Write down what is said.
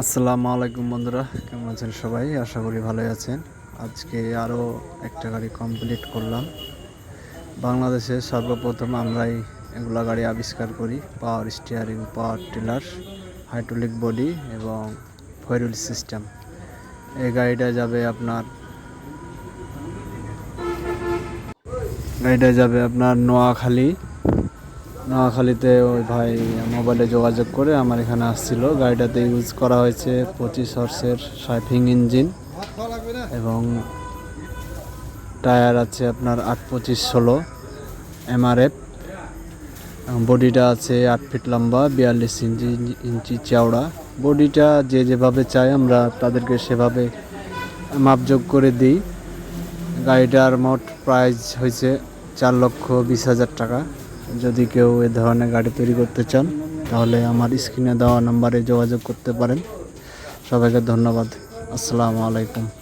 আসসালামু আলাইকুম বন্ধুরা, কেমন আছেন সবাই? আশা করি ভালোই আছেন। আজকে আরও একটা গাড়ি কমপ্লিট করলাম। বাংলাদেশে সর্বপ্রথম আমরাই এগুলা গাড়ি আবিষ্কার করি। Power steering power tiller hydraulic body এবং ফয়েল সিস্টেম এই গাড়িটা যাবে আপনার গাড়িটা যাবে আপনার নোয়াখালী। নোয়াখালীতে ওই ভাই মোবাইলে যোগাযোগ করে আমার এখানে আসছিল। গাড়িটাতে ইউজ করা হয়েছে পঁচিশ হর্সের সাইফিং ইঞ্জিন এবং টায়ার আছে আপনার আট পঁচিশ ষোলো এমআরএফ। বডিটা আছে আট ফিট লম্বা, বিয়াল্লিশ ইঞ্চি ইঞ্চি চওড়া। বডিটা যে যেভাবে চাই আমরা তাদেরকে সেভাবে মাপযোগ করে দিই। গাড়িটার মোট প্রাইস হয়েছে চার লক্ষ বিশ হাজার টাকা। যদি কেউ এ ধরনের গাড়ি তৈরি করতে চান, তাহলে আমার স্ক্রিনে দেওয়া নাম্বারে যোগাযোগ করতে পারেন। সবাইকে ধন্যবাদ। আসসালামু আলাইকুম।